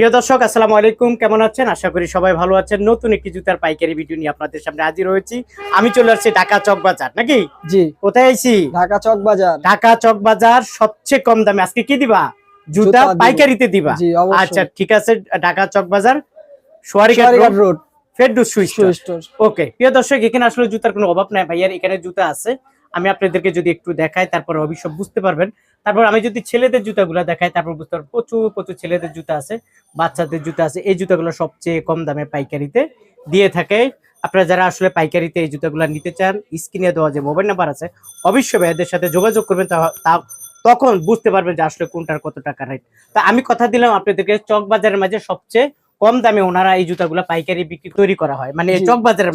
প্রিয় দর্শক আসসালামু আলাইকুম। কেমন আছেন? আশা করি সবাই ভালো আছেন। নতুন একটি জুতার পাইকারি ভিডিও নিয়ে আপনাদের সামনে হাজির হয়েছি। আমি চলে আসছি ঢাকা চক বাজার নাকি? জি। কোথায় আইছি ঢাকা চক বাজার। ঢাকা চক বাজার সবচেয়ে কম দামে। আজকে কি দিবা? জুতা পাইকারিতে দিবা? জি আচ্ছা ঠিক আছে Dhaka Chawk Bazar Soarighat road Ferdous switch okay প্রিয় দর্শক এখানে আসলে জুতার কোনো অভাব নাই। ভাইয়ার এখানে জুতা আছে। আমি আপনাদেরকে যদি একটু দেখাই তারপর অবশ্য বুঝতে পারবেন। তারপর আমি যদি ছেলেদের জুতাগুলো দেখাই তারপর বুঝতে পারবেন প্রচুর প্রচুর ছেলেদের জুতা আছে বাচ্চাদের জুতা আছে। এই জুতাগুলো সবচেয়ে কম দামে পাইকারিতে দিয়ে থাকে। আপনারা যারা আসলে পাইকারিতে এই জুতাগুলো নিতে চান স্ক্রিনে দেওয়া যে মোবাইল নাম্বার আছে অবশ্যই ভাইয়াদের সাথে যোগাযোগ করবেন তা- তখন বুঝতে পারবেন যে আসলে কোনটার কত টাকা রেট তা আমি কথা দিলাম আপনাদেরকে চক বাজারের মাঝে সবচেয়ে কম দামে ওনারা এই জুতাগুলো পাইকারি বিক্রি তৈরি করা হয়। মানে চক বাজারের।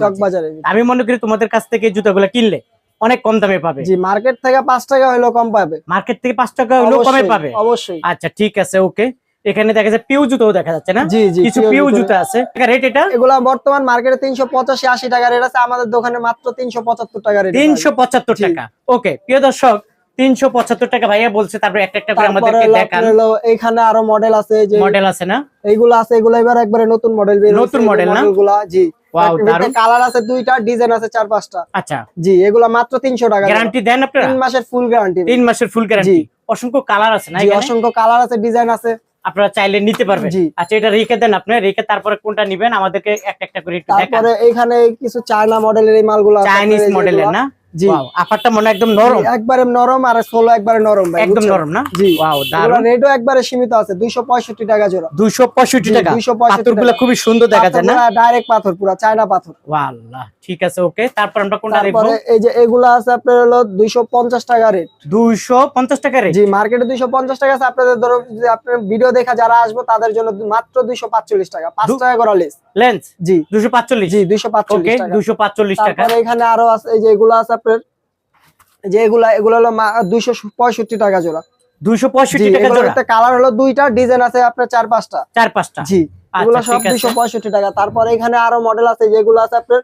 আমি মনে করি তোমাদের কাছ থেকে এই জুতাগুলো কিনলে অনেক কম দামে পাবে। জি মার্কেট থেকে পাঁচ টাকা হলেও কম পাবে। মার্কেট থেকে পাঁচ টাকা হলেও কমে পাবে। অবশ্যই। আচ্ছা ঠিক আছে ওকে। এখানে দেখা যাচ্ছে পিউ জুতো দেখা যাচ্ছে না? জি জি কিছু পিউ জুতো। আছে। রেট এটা? এগুলা বর্তমান মার্কেটে তিনশো পঁচাশি আশি টাকা রেট আছে আমাদের দোকানে মাত্র তিনশো পঁচাত্তর টাকা রেট তিনশো পঁচাত্তর জি। টাকা। ওকে প্রিয় দর্শক তিনশো পঁচাত্তর টাকা ভাইয়া বলছে তারপর একটা একটা করে আমাদেরকে দেখান। এইখানে আরও মডেল আছে যে মডেল আছে না? এইগুলো আছে এগুলো এবার একবারে নতুন মডেল বের নতুন মডেল না? গুলা জি। Wow, দারুণ। কালার আছে দুইটা ডিজাইন আছে চার পাঁচটা। আচ্ছা। জি এগুলা মাত্র তিনশো টাকা। গ্যারান্টি দেন আপনারা? মাসের ফুল গ্যারান্টি মাসের ফুল গ্যারান্টি অসংখ্য কালার আছে না এখানে? অসংখ্য কালার আছে ডিজাইন আছে। আপনারা চাইলে নিতে পারবেন। আচ্ছা এটা রেখে দেন আপনি। রেখে তারপরে কোনটা নিবেন আমাদেরকে একটা একটা করে একটু দেখান। তারপরে এইখানে কিছু চায়না মডেলের এই মালগুলো চাইনিজ মডেলের না? জি। ওয়াও আপারটা মনে একদম নরম। একবারে নরম আর সোলো একবারে নরম ভাই একদম নরম না? জি। ওয়াও দারুণ রেটও একবারে সীমিত আছে 265 টাকা জোড়া। 265 টাকা? পাথরগুলো টাকা। সুন্দর দেখা যায় না? ডাইরেক্ট পাথর পুরো চায়না পাথর। ওয়াল্লাহ ঠিক আছে ওকে তারপর আমরা কোনটা দেখব এই যে এগুলা আছে আপনার হলো 250 টাকা রেট 250 টাকা রেট জি মার্কেটে 250 টাকা আছে। আপনাদের ধরো আপনার ভিডিও দেখা যারা আসবে তাদের জন্য মাত্র 245 টাকা। 5 দু- টাকা করে লেস লেন্স জি। 245 জি ওকে 245 টাকা। 245 টাকা তারপরে এখানে আরও আছে এই যে এগুলো আছে আপনার যে এগুলা এগুলো হলো দুইশো পঁয়ষট্টি টাকা জোড়া। 265 টাকা জোড়া। কালার হলো দুইটা ডিজাইন আছে আপনার চার পাঁচটা। চার পাঁচটা। জি এগুলো আচ্ছা সব ঠিক দুইশো পঁয়ষট্টি টাকা। তারপরে এখানে আরও মডেল আছে যেগুলো আছে আপনার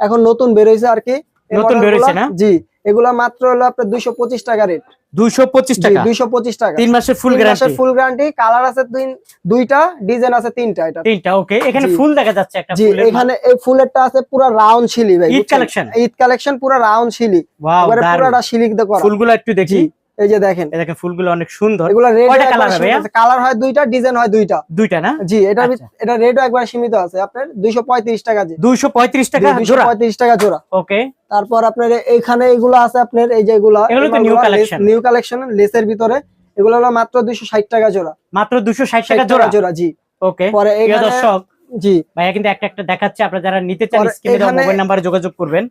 এখন নতুন বেরোইছে আর কি। নতুন বেরোইছে না? জি এগুলা মাত্র হলো আপনার দুইশো পঁচিশ টাকা রেট 225 টাকা। দুইশো পঁচিশ টাকা। তিন মাসের full guarantee full guarantee colour আছে তিন- দুইটা ডিজাইন আছে তিনটা এটা। তিনটা ওকে এখানে ফুল দেখা যাচ্ছে একটা জি ফুলের এখানে এই ফুলেরটা আছে পুরো রাউন্ড শিলি ভাই ঈদ কালেকশন ঈদ কালেকশন পুরো রাউন্ড শিলি। ওয়াও এবারে দারুণ পুরোটা শিলিক দিয়ে করা। ফুলগুলো একটু দেখি। এই যে দেখেন। এই দেখেন ফুলগুলো অনেক সুন্দর। এগুলো রেড কয়টা colour হবে কালার হয় দুইটা ডিজাইন হয় দুইটা। দুইটা না? জি এটা। এটা রেটও একবার সীমিত আছে। আপনার দুইশো পঁয়ত্রিশ টাকা জি। 235 টাকা জোড়া পঁয়ত্রিশ টাকা জোড়া। ওকে তারপর আপনার এইখানে এগুলো আছে আপনার এই যে এগুলো এগুলো তো new collection। নিউ কালেকশন লেসের ভিতরে। এগুলো হলো মাত্র দুইশো ষাট টাকা জোড়া। মাত্র 260 টাকা জোড়া? জোড়া জি। ওকে পরে এখানে দর্শক জি। ভাইয়া কিন্তু একটা একটা দেখাচ্ছে। আপনারা যারা নিতে চান স্ক্রিনে মোবাইল নাম্বারে যোগাযোগ করবেন।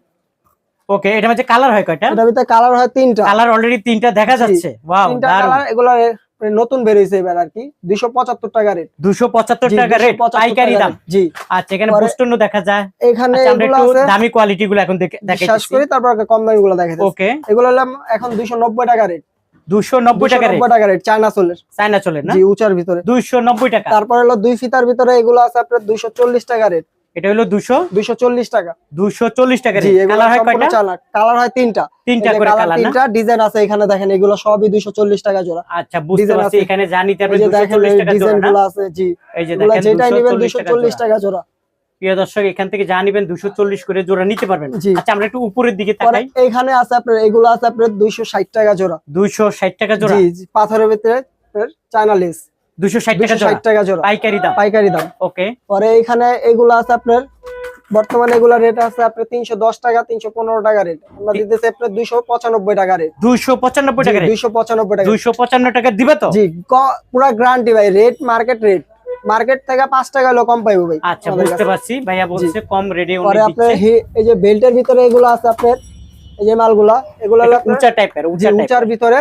ওকে এটা মধ্যে কালার হয় কয়টা? এটার ভিতরে কালার হয় তিনটা। কালার অলরেডি তিনটা দেখা যাচ্ছে। ওয়াও তিনটা দারুণ কালার এগুলো নতুন বেরিয়েছে এবার আর কি। দুইশো পঁচাত্তর টাকা রেট 275 টাকা রেট পাইকারি দাম। জি। আচ্ছা এখানে দেখা যায়। এখানে আচ্ছা এগুলো আছে। দামি কোয়ালিটি গুলো এখন দেখে বিশ্বাস দেখাচ্ছি করি তারপর কম দামি গুলো দেখা ওকে এগুলো হলো এখন দুইশো নব্বই টাকা রেট 290 টাকা রেট নব্বই টাকা রেট চায়না সোলের চায়না চলে না? জি উচার ভিতরে। 290 টাকা। তারপর হলো দুই ফিতার ভিতরে এগুলো আছে আপনার দুইশো চল্লিশ টাকা রেট এটা হলো 200 দুইশো চল্লিশ টাকা। 240 টাকা জি এগুলো কালার হয় কয়টা? চায়না কালার হয় তিনটা। তিনটা করে কালার না? তিনটা ডিজাইন আছে এখানে দেখেন এগুলো সবই দুইশো চল্লিশ টাকা জোড়া। আচ্ছা বুঝতে পারছি এখানে যে দেখেন 240 টাকা জোড়া না? আছে জি। এই যে দেখেন যেটাই নেবেন 240 দুইশো টাকা চল্লিশ জোড়া। প্রিয় দর্শক এখান থেকে যা নিবেন 240 করে জোড়া নিতে পারবেন। আচ্ছা আমরা একটু উপরের দিকে তাকাই। এখানে আছে আপনার এগুলো আছে আপনার দুইশো ষাট টাকা জোড়া। 260 টাকা জোড়া? পাথরের ভিতরে চায়না লেস। 260 টাকা জোড়া। পাইকারি দাম। পাইকারি দাম। ওকে। পরে এখানে এগুলো আছে আপনার বর্তমানে এগুলা রেট আছে আপনার তিনশো দশ টাকা তিনশো পনেরো টাকা রেট আমরা দিতেছি আপনার দুইশো পঁচানব্বই টাকা রেট 295 টাকা দুইশো পঁচানব্বই টাকা 255 টাকা দিবে তো? জি পুরা গ্যারান্টি ভাই রেট মার্কেট রেট মার্কেট থেকে পাঁচ টাকা হলো কম পাইবো ভাই। আচ্ছা বুঝতে পারছি। ভাইয়া বলছে কম রেডি পরে আপনার এই যে বেল্টের ভিতরে এগুলো আছে আপনার এই যে মালগুলা এগুলো উঁচা টাইপের উঁচার ভিতরে।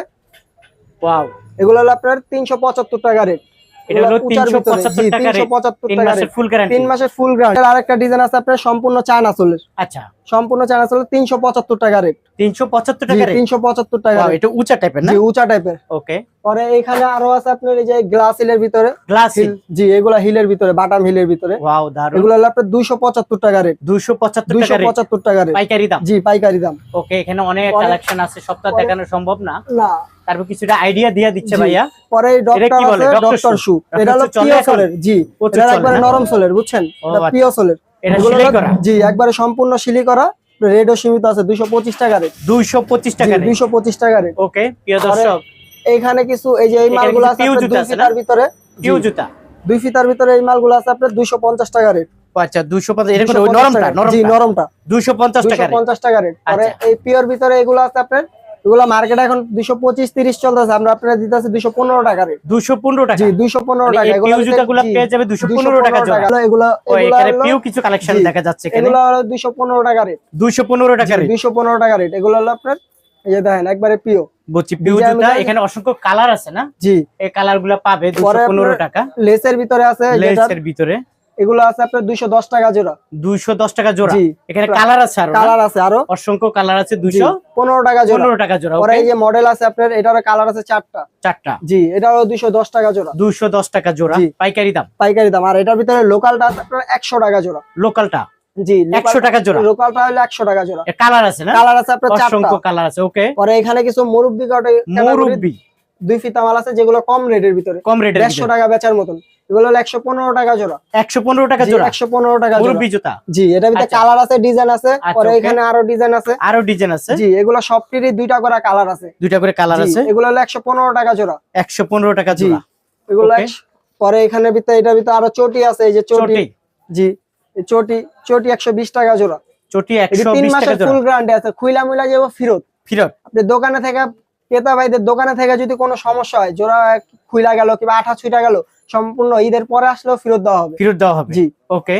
ওয়াও এগুলো হলো আপনার তিনশো পঁচাত্তর টাকা রেট এটা হলো উঁচার ভিতরে, 375 জি, টাকা রেট 375 তিন মাসের ফুল গ্যারান্টি আরেকটা ডিজাইন আছে আপনার সম্পূর্ণ চায়না চল্লিশ আচ্ছা। সম্পূর্ণ চায়না তিনশো পঁচাত্তর টাকা রেট 375 টাকা রেট তিনশো পঁচাত্তর টাকা এটা উঁচা টাইপের না? জি উঁচা টাইপের ওকে পরে এখানে আরও আছে আপনার এই যে গ্লাস হিলের ভিতরে। গ্লাস হিল জি এগুলা হিলের ভিতরে বাটাম হিলের ভিতরে। ওয়াও দারুণ এগুলো হলো আপনার দুইশো পঁচাত্তর টাকা রেট 275 দুইশো টাকা রেট পঁচাত্তর টাকা রেট পাইকারি দাম। জি পাইকারি দাম। ওকে এখানে অনেক কালেকশন আছে সবটা দেখানো সম্ভব না। না। তারপর কিছুটা আইডিয়া দিয়ে দিচ্ছে। ভাইয়া। পরে ডক্টর আছে ডক্টর শু। এটা হলো তো চলে পিও এখন? সোলের জি এটা একবারে নরম সোলের বুঝছেন? এটা আচ্ছা। এটা সেলাই করা। জি একবারে সম্পূর্ণ সিলি করা। রেডও সীমিত আছে দুইশো পঁচিশ টাকা রেট। দুইশো পঁচিশ টাকা rate। দুইশো পঁচিশ টাকা রেট। ওকে প্রিয় দর্শক। এইখানে কিছু এই যে এই এখানে মালগুলো আছে দুই ভিতরে। পিউ জুতা। দুই ফিতার ভিতরে এই মালগুলো আছে আপনার দুইশো পঞ্চাশ টাকা রেট। আচ্ছা দুইশো পঞ্চাশ এটা কোন 250 নরমটা টাকা। জি নরমটা? নরমটা। দুইশো টাকা rate। পঞ্চাশ টাকা রেট। পরে আচ্ছা। এই পিওর ভিতরে এগুলো আছে আপনার এগুলো মার্কেট এখন দুইশো পঁচিশ তিরিশ চলতেছে। আমরা আপনার দিতেছি দুইশো পনেরো টাকা রেট দুইশো পনেরো টাকা। জি দুইশো পনেরো মানে টাকা। এগুলো জুতাগুলো পেয়ে যাবে দুইশো পনেরো টাকা এগুলো পিউ কিছু কালেকশন দেখা যাচ্ছে এগুলো হলো দুইশো পনেরো টাকা রেট দুইশো পনেরো টাকা rate। দুইশো পনেরো টাকা রেট এগুলো হলো আপনার এই যে দেখেন একবারে পিও বলছি জুতা এখানে অসংখ্য কালার আছে না? জি। এই কালারগুলা পাবে দুশো পরে পনেরো আপনার টাকা। লেসের ভিতরে আছে লেসের ভিতরে। এগুলো আছে আপনার দুইশো দশ টাকা জোড়া। দুইশো দশ টাকা জোড়া। এখানে কালার আছে আরও কালার আছে আরও। অসংখ্য কালার আছে দুইশো পনেরো টাকা জোড়া। পনেরো টাকা জোড়া ওকে এই যে মডেল আছে আপনার এটারও কালার আছে চারটা। চারটা। জি এটাও দুইশো দশ টাকা জোড়া। দুইশো দশ টাকা জোড়া পাইকারি দাম? পাইকারি দাম। আর এটার ভিতরে লোকালটা আছে আপনার একশো টাকা জোড়া। লোকালটা? জি একশো টাকা জোড়া? লোকালটা হলো একশো টাকা জোড়া। কালার আছে না? কালার আছে আপনার চারটা। অসংখ্য কালার আছে ওকে পরে এখানে কিছু মুরব্বি মুরব্বি। দুই ফিতা মাল আছে যেগুলো কম রেটের ভিতরে। কম রেটের দেড়শো টাকা বেচার মতন। এগুলো হলো একশো পনেরো টাকা জোড়া। একশো পনেরো টাকা জোড়া? একশো পনেরো টাকা জোড়া। জুতা? জি এটার ভিতরে আচ্ছা। কালার আছে ডিজাইন আছে আচ্ছা, পরে এখানে আরও ডিজাইন আছে। আরও ডিজাইন আছে? জি এগুলো সবটিরই দুইটা করে কালার আছে। দুইটা করে কালার আছে? এগুলো হলো একশো পনেরো টাকা জোড়া। একশো পনেরো টাকা জোড়া। এগুলো পরে এখানে ভিতরে এটার ভিতরে আরও চটি আছে এই যে চটি। জি চটি চটি একশো বিশ টাকা জোড়া। চটি একশো তিন মাসের ফুল গ্যারান্টি আছে খুইলা মুইলা যাব ফিরত। ফিরত? আপনি দোকানে থেকে ক্রেতা ভাইদের দোকানে থেকে যদি কোনো সমস্যা হয় জোড়া খুইলা গেল কিংবা আঠা ছুইটা গেল সম্পূর্ণ ঈদের পরে আসলেও ফেরত দেওয়া হবে। ফিরত দেওয়া হবে? জি। ওকে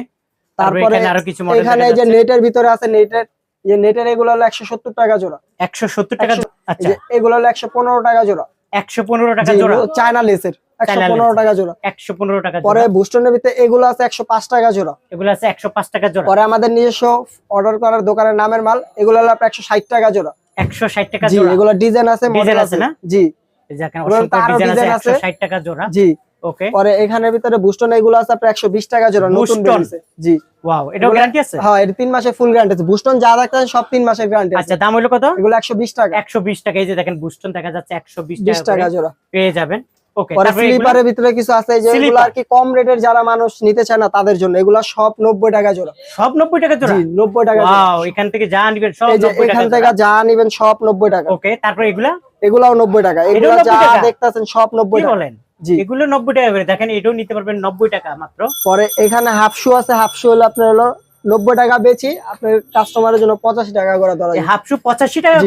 তারপরে আরও কিছু মডেল এখানে এই যে নেটের ভিতরে আছে নেটের যে নেটের এগুলো হলো একশো সত্তর টাকা জোড়া। একশো সত্তর টাকা 100 জোড়া। এই আচ্ছা এগুলো হলো একশো পনেরো টাকা জোড়া। একশো পনেরো টাকা জি, জোড়া? চায়না লেসের। একশো চায়না পনেরো লেসের। টাকা জোড়া। একশো পনেরো টাকা পরে বুস্টনের ভিতরে এগুলো আছে একশো পাঁচ টাকা জোড়া। এগুলো আছে একশো পাঁচ টাকা জোড়া। পরে আমাদের নিজস্ব অর্ডার করার দোকানের নামের মাল এগুলো হলো আপনার একশো ষাট টাকা জোড়া। একশো ষাট টাকা জোড়া। এগুলো ডিজাইন আছে মডেল আছে না? জি। অসংখ্য ডিজাইন আছে আছে। ষাট টাকা জোড়া। জি। ওকে পরে এখানের ভিতরে বুস্টন এগুলো আছে আপনার একশো বিশ টাকা জোড়া নতুন? বেরিয়েছে জি। ওয়াও এটাও গ্যারান্টি আছে? হ্যাঁ এটা তিন মাসের ফুল গ্যারান্টি আছে। বুস্টন যা সব তিন মাসের গ্যারান্টি আছে। আচ্ছা দাম হলো কত? এগুলো একশো বিশ টাকা। একশো বিশ টাকা এই যে দেখেন বুস্টন দেখা যাচ্ছে একশো বিশ বিশ টাকা টাকা জোড়া। পেয়ে যাবেন। ওকে তারপরে স্লিপারের ভিতরে কিছু আছে যে এগুলো Slipper? আর কি কম রেটের যারা মানুষ নিতে চায় না তাদের জন্য। এগুলো সব নব্বই টাকা জোড়া। সব নব্বই টাকা জোড়া? জি নব্বই টাকা ওয়াও এখান থেকে যা নিবেন সব এই যে নব্বই টাকা এখান থেকে যা নিবেন সব নব্বই টাকা। ওকে তারপরে এগুলা? এগুলাও নব্বই টাকা। এগুলো যা? দেখতেছেন সব নব্বই কি টাকা। বলেন? এগুলো নব্বই টাকা করে। দেখেন এটাও নিতে পারবেন নব্বই টাকা মাত্র। পরে এখানে হাফ শু আছে হাফ শু হলো আপনার হলো নব্বই টাকা বেচি আপনার কাস্টমারের জন্য পঁচাশি টাকা করে ধরা। হাফশু পঁচাশি টাকা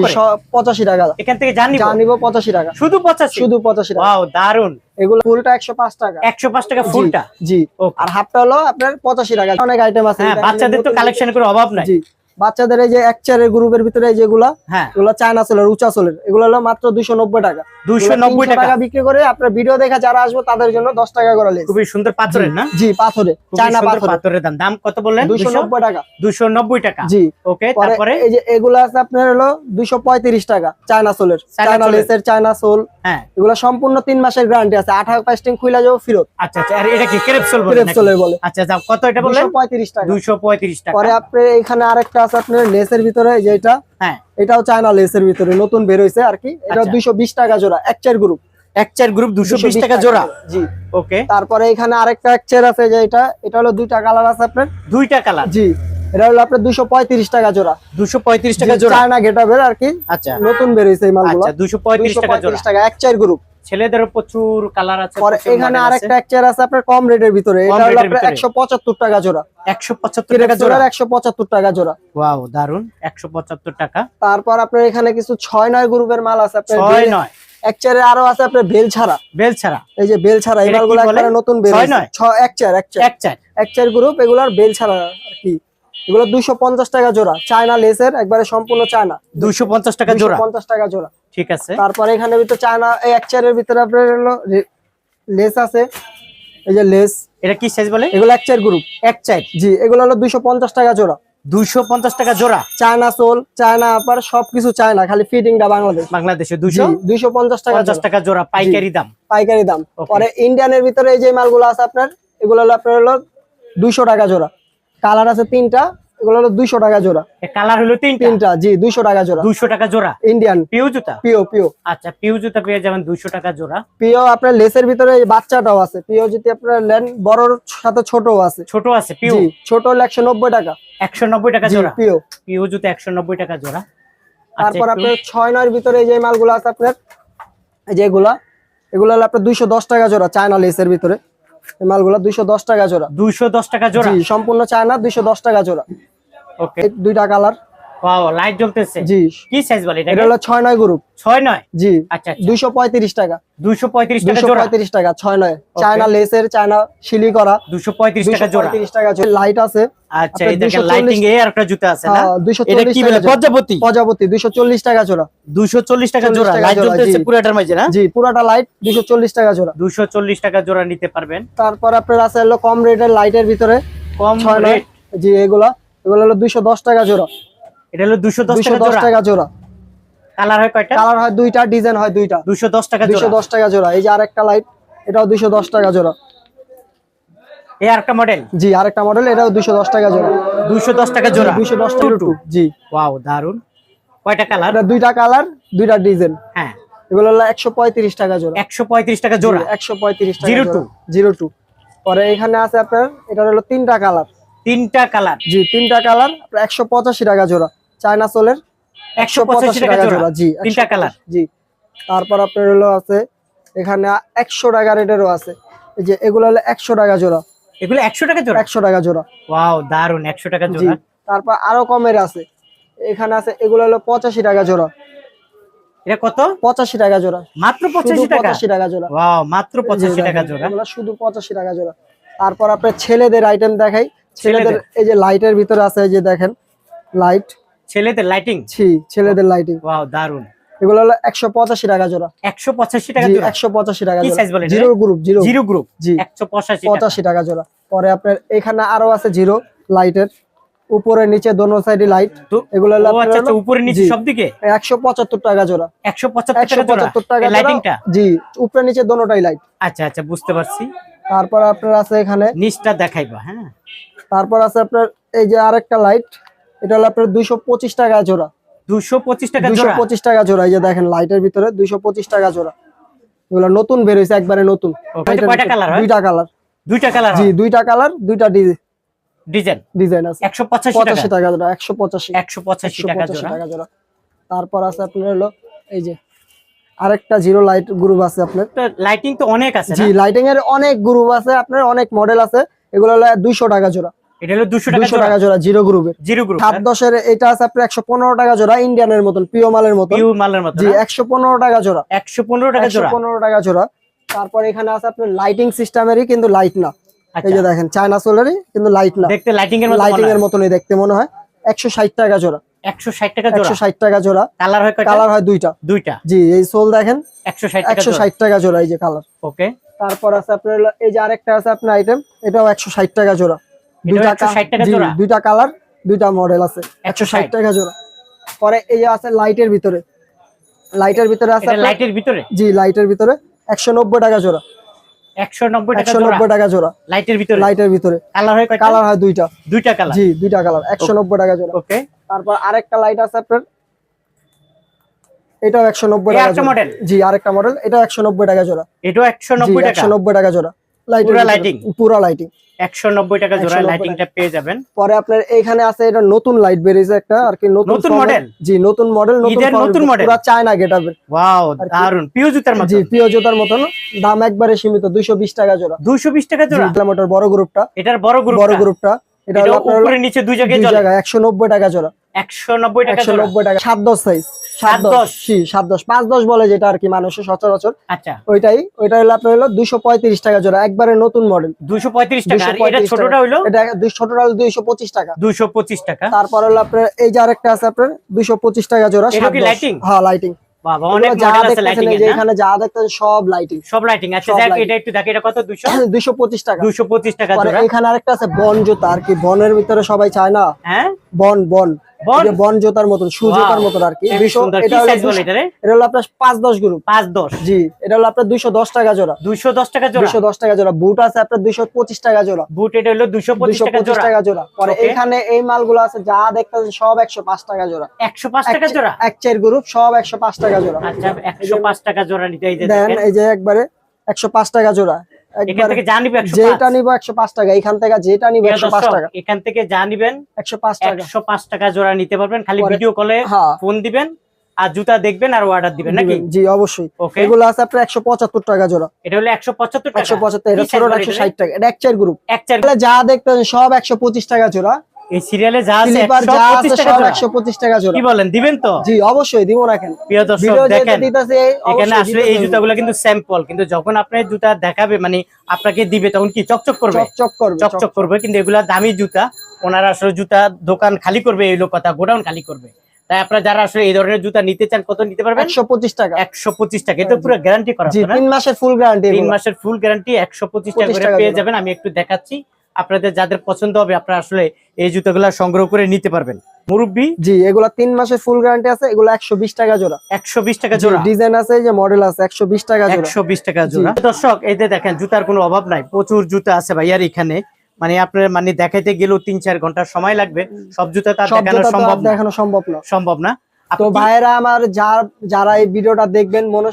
পঁচাশি টাকা। এখান থেকে জানি যা পঁচাশি টাকা। শুধু পঁচাশি? শুধু পঁচাশি টাকা। দারুণ এগুলো ফুলটা একশো পাঁচ টাকা। একশো পাঁচ টাকা ফুলটা? জি। আর হাফটা হলো আপনার পঁচাশি টাকা। অনেক আইটেম আছে। হ্যাঁ বাচ্চাদের তো কালেকশন করে অভাব নাই। জি। বাচ্চাদের এই যে এক চেয়ারের গ্রুপের ভিতরে যেগুলা হ্যাঁ। এগুলো চায়না সোলের উঁচা সোলের এগুলো হলো মাত্র দুশো নব্বই টাকা। দুইশো নব্বই টাকা। বিক্রি করে আপনার ভিডিও দেখা যারা আসবে তাদের জন্য দশ টাকা করে লেস। খুবই সুন্দর পাথরের না? জি পাথরে চায়না পাথরের দাম। দাম কত বললেন? দুশো নব্বই টাকা। দুশো নব্বই টাকা। জি। ওকে তারপরে? এই যে এগুলো আছে আপনার হলো দুইশো পঁয়ত্রিশ টাকা চায়না সোলের চায়না লেসের চায়না সোল। হ্যাঁ। এগুলো সম্পূর্ণ তিন মাসের গ্যারান্টি আছে। আঠারো পাঁচটিং খুলে যাব ফিরত। আচ্ছা আচ্ছা। আর এটা কি ক্রেপসোল বলে ক্রেপ সোলের বলে। আচ্ছা কত এটা বললেন? পঁয়ত্রিশ টাকা। দুইশো পঁয়ত্রিশ টাকা। পরে আপনি এখানে আরেকটা আছে আপনার লেসের ভিতরে যেটা হ্যাঁ। এটাও চায়না লেসের ভিতরে নতুন বের হয়েছে আর কি। এটা আচ্ছা। দুইশো বিশ টাকা জোড়া এক চেয়ার গ্রুপ এক চার গ্রুপ দুশো বিশ টাকা জোড়া? জি। ওকে তারপরে এখানে আরেকটা এক চেয়ার আছে যে এটা এটা হলো দুইটা কালার আছে আপনার। দুইটা কালার? জি। এটা হলো আপনার দুইশো পঁয়ত্রিশ টাকা জোড়া। দুশো পঁয়ত্রিশ টাকা জোড়া? চায়না গেটাবের আর কি। আচ্ছা। নতুন বের হয়েছে এই মালগুলো। আচ্ছা দুশো পঁয়ত্রিশ দুইশো টাকা জোড়া। পঁয়ত্রিশ টাকা এক চার গ্রুপ ছেলেদেরও প্রচুর কালার আছে এখানে আরেকটা এক চেয়ার আছে আপনার কম রেটের ভিতরে। এটা হলো আপনার ভিতরে। একশো পঁচাত্তর টাকা জোড়া। একশো পঁচাত্তর টাকা জোড়া? একশো পঁচাত্তর টাকা জোড়া। ওয়াও দারুণ একশো পঁচাত্তর টাকা। তারপর আপনার এখানে কিছু ছয় নয় গ্রুপের মাল আছে আপনার ছয় বেল- নয়। আরও আছে আপনার বেল ছাড়া। বেল ছাড়া। এই যে বেল ছাড়া এই মালগুলো একবারে নতুন বের ছয় হয়েছে। নয়? ছ- এক চেয়ার এক চেয়ার এক চার গ্রুপ এগুলোর বেল ছাড়া আর কি। এগুলো দুইশো পঞ্চাশ টাকা জোড়া। চায়না লেসের একবারে সম্পূর্ণ চায়না। দুইশো পঞ্চাশ টাকা জোড়া? পঞ্চাশ টাকা জোড়া। ঠিক আছে। তারপরে এখানে ভিতরে চায়না এই এক চেয়ারের ভিতরে আপনার হলো লেস আছে। এই যে লেস। এটা কি সাইজ বলে? এগুলো এক চেয়ার গ্রুপ এক চার জি এগুলো হলো দুইশো পঞ্চাশ টাকা জোড়া। দুইশো পঞ্চাশ টাকা জোড়া? চায়না সোল চায়না আপার সবকিছু চায়না খালি ফিটিংটা বাংলাদেশ। বাংলাদেশে জি দুইশো? পঞ্চাশ টাকা পঞ্চাশ টাকা জোড়া পাইকারি দাম? পাইকারি দাম. পরে ইন্ডিয়ানের ভিতরে এই যে মালগুলো আছে আপনার এগুলো হলো আপনার হলো দুইশো টাকা জোড়া। কালার আছে তিনটা এগুলো হলো দুইশো টাকা জোড়া। কালার হলো তিনটা? তিনটা জি দুইশো টাকা জোড়া। দুইশো টাকা জোড়া? ইন্ডিয়ান পিউ জুতা? পিও পিও আচ্ছা পিউ জুতা পেয়ে যাবেন দুইশো টাকা জোড়া। পিও আপনার লেসের ভিতরে বাচ্চাটাও আছে। পিও যদি আপনার লেন বড়র সাথে ছোটও আছে। ছোট আছে জি ছোট হলো একশো নব্বই টাকা। একশো নব্বই টাকা জোড়া? পিও পিও জুতা একশো নব্বই টাকা জোড়া। আচ্ছা, তারপর আপনার ছয় নয়ের ভিতরে এই যে মালগুলো আছে আপনার এই যে এগুলা হলো আপনার দুইশো দশ টাকা জোড়া চায়না লেসের ভিতরে। মালগুলা দুইশো দশ টাকা জোড়া। দুইশো দশ টাকা জোড়া? সম্পূর্ণ চায়না দুইশো দশ টাকা জোড়া। ওকে দুইটা কালার। ওয়াও লাইট জ্বলতেছে। জি। কি সাইজ বলে এটা এটা হলো ছয় নয় গ্রুপ জি। আচ্ছা পঁয়ত্রিশ টাকা। জোড়া? টাকা ছয় নয়। চায়না লেসের চায়না শিলি করা। টাকা জোড়া। পঁয়ত্রিশ টাকা লাইট আছে। আচ্ছা এই দেখেন লাইটিং এ আর একটা জুতা আছে না? দুইশো এটা চল্লিশ কি বলে টাকা জোড়া। প্রজাপতি? চল্লিশ টাকা জোড়া। দুশো চল্লিশ টাকা জোড়া। লাইট জোড়া, জ্বলতেছে জি। পুরাটার মাঝে না? জি পুরাটা লাইট দুইশো চল্লিশ টাকা জোড়া। দুশো চল্লিশ টাকা জোড়া নিতে পারবেন। তারপর আপনার আছে হলো কম রেটের লাইটের ভিতরে। কম রেট জি এগুলা। এগুলো হলো দুইশো দশ টাকা জোড়া। এটা হলো দুশো দশ দুইশো টাকা দশ জোড়া। টাকা জোড়া। কালার হয় কয়টা? কালার হয় দুইটা ডিজাইন হয় দুইটা। দুশো দশ টাকা দুইশো জোড়া দশ টাকা জোড়া। এই যে আরেকটা লাইট এটাও দুইশো দশ টাকা জোড়া। এই আরেকটা মডেল জি আরেকটা মডেল এটাও দুইশো দশ টাকা জোড়া। দুশো দশ টাকা জোড়া। দুইশো দশ টাকা টু জি। ওয়াও দারুণ কয়টা কালার? এটা দুইটা কালার দুইটা ডিজাইন। হ্যাঁ। এগুলো হলো একশো পঁয়ত্রিশ টাকা জোড়া। একশো পঁয়ত্রিশ টাকা জোড়া। একশো পঁয়ত্রিশ টাকা Zero জোড়া। two। জিরো টু পরে এখানে আছে আপনার এটা হলো তিনটা কালার। তিনটা কালার। জি তিনটা কালার একশো পঁচাশি টাকা জোড়া। চায়না সোলের একশো পঁচাশি টাকা জোড়া। জি তিনটা কালার। জি। তারপর আপনার হলো আছে এখানে একশো টাকা রেটেরও আছে। এই যে এগুলো হলো একশো টাকা জোড়া। এগুলো একশো টাকা জোড়া? একশো টাকা জোড়া। ওয়াও দারুণ একশো টাকা জি জোড়া। তারপর আরও কমের আছে। এখানে আছে এগুলো হলো পঁচাশি টাকা জোড়া। এটা কত? পঁচাশি টাকা জোড়া। মাত্র শুধু পঁচাশি টাকা? পঁচাশি টাকা জোড়া। ওয়াও মাত্র পঁচাশি জি, টাকা জোড়া। শুধু পঁচাশি টাকা জোড়া। তারপর আপনার ছেলেদের আইটেম দেখাই। ছেলেদের? এই যে লাইটের ভিতরে আছে এই যে দেখেন লাইট। ছেলেদের লাইটিং ছি ছেলেদের লাইটিং ওয়াও দারুণ এগুলো হলো একশো পঁচাশি টাকা জোড়া। একশো পঁচাশি টাকা জোড়া? একশো পঁচাশি টাকা কি জোড়া। size বলে এটা? Zero group zero zero group জি একশো পঁচাশি পঁচাশি টাকা জোড়া। পরে আপনার এখানে আরও আছে জিরো লাইটের উপরে নিচে দোনো সাইডে লাইট এগুলো হলো ও আপনার আচ্ছা আচ্ছা উপরে নিচে জি। সব দিকে একশো পঁচাত্তর টাকা জোড়া। একশো পঁচাত্তর একশো টাকা জোড়া? পঁচাত্তর টাকা জোড়া। লাইটিংটা জি উপরে নিচে দোনোটাই লাইট আচ্ছা আচ্ছা বুঝতে পারছি। তারপর আপনার আছে এখানে নিচটা দেখাইবা হ্যাঁ? তারপর আছে আপনার এই যে আরেকটা লাইট এটা হলো আপনার দুইশো পঁচিশ টাকা জোড়া। দুশো পঁচিশ টাকা পঁচিশ টাকা জোড়া এই যে দেখেন লাইটের ভিতরে দুইশো পঁচিশ টাকা জোড়া। এগুলো নতুন বের হয়েছে একবারে নতুন। হয়? দুইটা কালার দুইটা কালার জি দুইটা কালার দুইটা ডিজাইন? ডিজাইন আছে। জোড়া টাকা জোড়া। তারপর আছে আপনার হলো এই যে আরেকটা জিরো লাইট গ্রুপ আছে আপনার। লাইটিং তো অনেক আছে জি লাইটিং এর অনেক গ্রুপ আছে আপনার অনেক মডেল আছে। এগুলো হলো দুইশো টাকা জোড়া। এটা হলো দুশো টাকা জোড়া। জিরো গ্রুপের। জিরো গ্রুপ সাত দশের এটা আছে আপনার একশো পনেরো টাকা জোড়া ইন্ডিয়ানের মতন মালের মালের মতো জি একশো পনেরো টাকা জোড়া। একশো পনেরো টাকা জোড়া। পনেরো টাকা জোড়া। তারপর এখানে আছে আপনার লাইটিং সিস্টেমেরই কিন্তু লাইট না। এই আচ্ছা। যে দেখেন চায়না সোলারই কিন্তু লাইট না। দেখতে লাইটিং এর লাইটিং এর মতনই দেখতে মনে হয়। একশো ষাট টাকা জোড়া। একশো ষাট টাকা জোড়া। ষাট টাকা জোড়া। কালার হয় কালার হয় দুইটা। দুইটা। জি এই সোল দেখেন একশো ষাট একশো ষাট টাকা জোড়া এই যে কালার ওকে তারপর আছে আপনার এই যে আরেকটা আছে আপনার আইটেম এটাও একশো ষাট টাকা জোড়া। দুইটা 160 টাকা জোড়া? দুইটা কালার দুইটা মডেল আছে একশো ষাট। 160 টাকা জোড়া। পরে এই যে আছে লাইটের ভিতরে। লাইটের ভিতরে আছে লাইটের ভিতরে? জি লাইটের ভিতরে। একশো নব্বই টাকা জোড়া। একশো নব্বই টাকা একশো জোড়া নব্বই টাকা জোড়া। লাইটের ভিতরে? লাইটের ভিতরে। কালার হয় কয়টা? কালার হয় দুইটা। দুইটা কালার জি দুইটা কালার একশো নব্বই টাকা জোড়া। ওকে তারপর আরেকটা লাইট আছে আপনার এটাও একশো নব্বই এই টাকা একটা মডেল জি আরেকটা মডেল এটাও একশো নব্বই টাকা জোড়া। এটাও একশো নব্বই টাকা? একশো নব্বই টাকা জোড়া। পুরা। লাইটিং একশো নব্বই টাকা জোড়া লাইটিংটা পেয়ে যাবেন। পরে আপনার এখানে আছে এটা নতুন লাইট বেরিয়েছে একটা আর কি নতুন নতুন format- জি নতুন মডেল নতুন নতুন model? পুরা চায়না গেটাবের ওয়াও দারুণ পিউ জুতার মতো জি প্রিয় জোতার মতন। দাম একবারে সীমিত দুইশো বিশ টাকা জোড়া। দুইশো বিশ টাকা জোড়া? কিলোমিটার বড় গ্রুপটা এটার বড় গ্রুপ বড় গ্রুপটা এটা আপনার উপরে নিচে দুই জায়গায় একশো নব্বই টাকা জোড়া। একশো নব্বই টাকা একশো জোড়া। নব্বই টাকা। সাত দশ সাইজ সাত দশ। দশ? সাত দশ। পাঁচ দশ বলে যেটা আর কি মানুষের সচরাচর। আচ্ছা। ওইটাই ওইটা হলো আপনার হলো দুইশো পঁয়ত্রিশ টাকা জোড়া একবারে নতুন মডেল দুইশো পঁয়ত্রিশ টাকা। এটা ছোটটা টাকা। এটা ছোটটা হলো দুইশো পঁচিশ টাকা। পঁচিশ টাকা। তারপর হলো আপনার এই যে আরেকটা আছে আপনার দুইশো পঁচিশ টাকা জোড়া দশ। হ্যাঁ লাইটিং লাইটিং এখানে লাইটিং লাইটিং আচ্ছা জোড়া। এখানে আরেকটা আছে বন জুতা আর কি বনের ভিতরে সবাই চায় না? হ্যাঁ? বন বন। বন? জোতার মতন শু Wow, জোতার মতন আর কি। এটা হলো আপনার পাঁচ দশ গ্রুপ পাঁচ দশ জি এটা হলো আপনার দুইশো দশ টাকা জোড়া। দুইশো দশ টাকা জোড়া? দুইশো দশ টাকা জোড়া। বুট আছে আপনার দুইশো পঁচিশ টাকা জোড়া। বুট এটা হলো দুইশো দুইশো টাকা পঁচিশ জোড়া? টাকা জোড়া। পরে এখানে এই মালগুলো আছে যা দেখতেছেন সব একশো পাঁচ টাকা জোড়া। একশো পাঁচ টাকা জোড়া? এক চের গ্রুপ সব একশো পাঁচ টাকা জোড়া। আচ্ছা একশো পাঁচ টাকা জোড়া নিতে দেন এই যে একবারে একশো পাঁচ টাকা জোড়া। যেটা নিব একশো পাঁচ টাকা এখান থেকে যেটা নিব একশো পাঁচ টাকা। এখান থেকে যা নিবেন একশো পাঁচ টাকা। একশো পাঁচ টাকা জোড়া নিতে পারবেন খালি ভিডিও কলে ফোন দিবেন আর জুতা দেখবেন আর অর্ডার দিবেন নাকি? জি অবশ্যই। এগুলো আছে আপনার একশো পঁচাত্তর টাকা জোড়া। এটা হলো একশো পঁচাত্তর টাকা। একশো পঁচাত্তর এটা কি ছোট একশো ষাট টাকা এটা এক চার গ্রুপ এক চার যা দেখতেছেন সব একশো পঁচিশ টাকা জোড়া। এই সিরিয়ালে যা আছে স্লিপার একশো যা পঁচিশ আছে টাকা জোড়া। একশো পঁচিশ টাকা জোড়া। কি বলেন দিবেন তো? জি অবশ্যই দিব না কেন? প্রিয় দর্শক দেখেন এখানে আসলে এই জুতাগুলো কিন্তু স্যাম্পল কিন্তু যখন আপনি জুতা দেখাবে মানে আপনাকে দিবে তখন কি চকচক করবে? চকচক করবে চকচক করবে কিন্তু এগুলা দামি জুতা ওনারা আসলে জুতা দোকান খালি করবে এই লোক কথা গোডাউন খালি করবে। তাই আপনারা যারা আসলে এই ধরনের জুতা নিতে চান কত নিতে পারবেন? একশো পঁচিশ টাকা। একশো পঁচিশ টাকা এটা পুরো গ্যারান্টি করা আছে না? তিন মাসের ফুল গ্যারান্টি তিন মাসের ফুল গ্যারান্টি একশো পঁচিশ টাকা 25 করে পেয়ে যাবেন আমি একটু দেখাচ্ছি। আপনাদের যাদের পছন্দ হবে আপনারা আসলে এই জুতাগুলা সংগ্রহ করে নিতে পারবেন। মুরব্বি? জি এগুলা তিন মাসের ফুল গ্যারান্টি আছে এগুলো একশো বিশ টাকা জোড়া। একশো বিশ টাকা জোড়া? ডিজাইন আছে যে মডেল আছে একশো বিশ টাকা একশো বিশ টাকা জোড়া। দর্শক এই দেখেন জুতার কোনো অভাব নাই প্রচুর জুতা আছে ভাইয়ার এখানে। মানে আপনার মানে দেখাইতে গেলেও তিন চার ঘণ্টা সময় লাগবে। সব জুতা তার দেখানো সম্ভব না। দেখানো সম্ভব না। সম্ভব না। তো ভাইরা আমার যার যারা এই ভিডিওটা দেখবেন মনো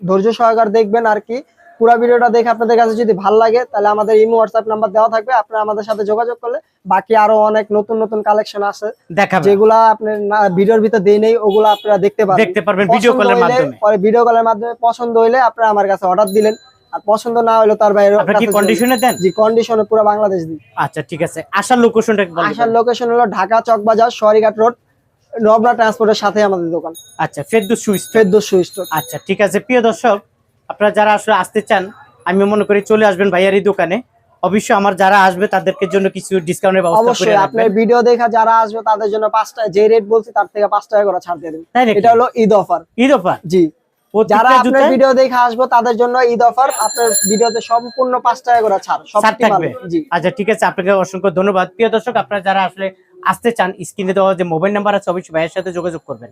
ধৈর্য সহকার দেখবেন আর কি। পুরো ভিডিওটা দেখে আপনাদের কাছে যদি ভালো লাগে তাহলে আমাদের ইমো হোয়াটসঅ্যাপ নাম্বার দেওয়া থাকবে। আপনারা আমাদের সাথে যোগাযোগ করলে বাকি আরও অনেক নতুন নতুন কালেকশন আছে। দেখাবে। যেগুলা আপনার ভিডিওর ভিতর দেই নেই ওগুলো আপনারা দেখতে পাবেন দেখতে পারবেন ভিডিও কলের মাধ্যমে। পরে ভিডিও কলের মাধ্যমে পছন্দ হইলে আপনারা আমার কাছে অর্ডার দিলেন। আর পছন্দ না হইলে তার বাইরে আপনার কি কন্ডিশনে দেন? জি কন্ডিশনে পুরো বাংলাদেশ দিই আচ্ছা ঠিক আছে। আসার লোকেশনটা আসার লোকেশন হলো ঢাকা চকবাজার সরিঘাট রোড নবরা ট্রান্সপোর্টের সাথে আমাদের দোকান। আচ্ছা Ferdous switch Ferdous switch store আচ্ছা ঠিক আছে। প্রিয় দর্শক আপনারা যারা আসলে আসতে চান আমি মনে করি চলে আসবেন ভাইয়ার এই দোকানে। অবশ্যই আমার যারা আসবে তাদেরকে জন্য কিছু ডিসকাউন্টের ব্যবস্থা করে অবশ্যই আপনার ভিডিও দেখা যারা আসবে তাদের জন্য পাঁচটা যে রেট বলছি তার থেকে পাঁচ টাকা করে ছাড় দিয়ে নাকি? এটা হলো ঈদ অফার ঈদ অফার জি। যারা আপনার ভিডিও দেখে আসবে তাদের জন্য ঈদ অফার আপনার ভিডিওতে সম্পূর্ণ পাঁচ টাকা করে ছাড় সব থাকবে? জি। আচ্ছা ঠিক আছে আপনাকে অসংখ্য ধন্যবাদ। প্রিয় দর্শক আপনারা যারা আসলে আসতে চান স্ক্রিনে দেওয়া যে মোবাইল নাম্বার আছে অবশ্যই ভাইয়ের সাথে যোগাযোগ করবেন।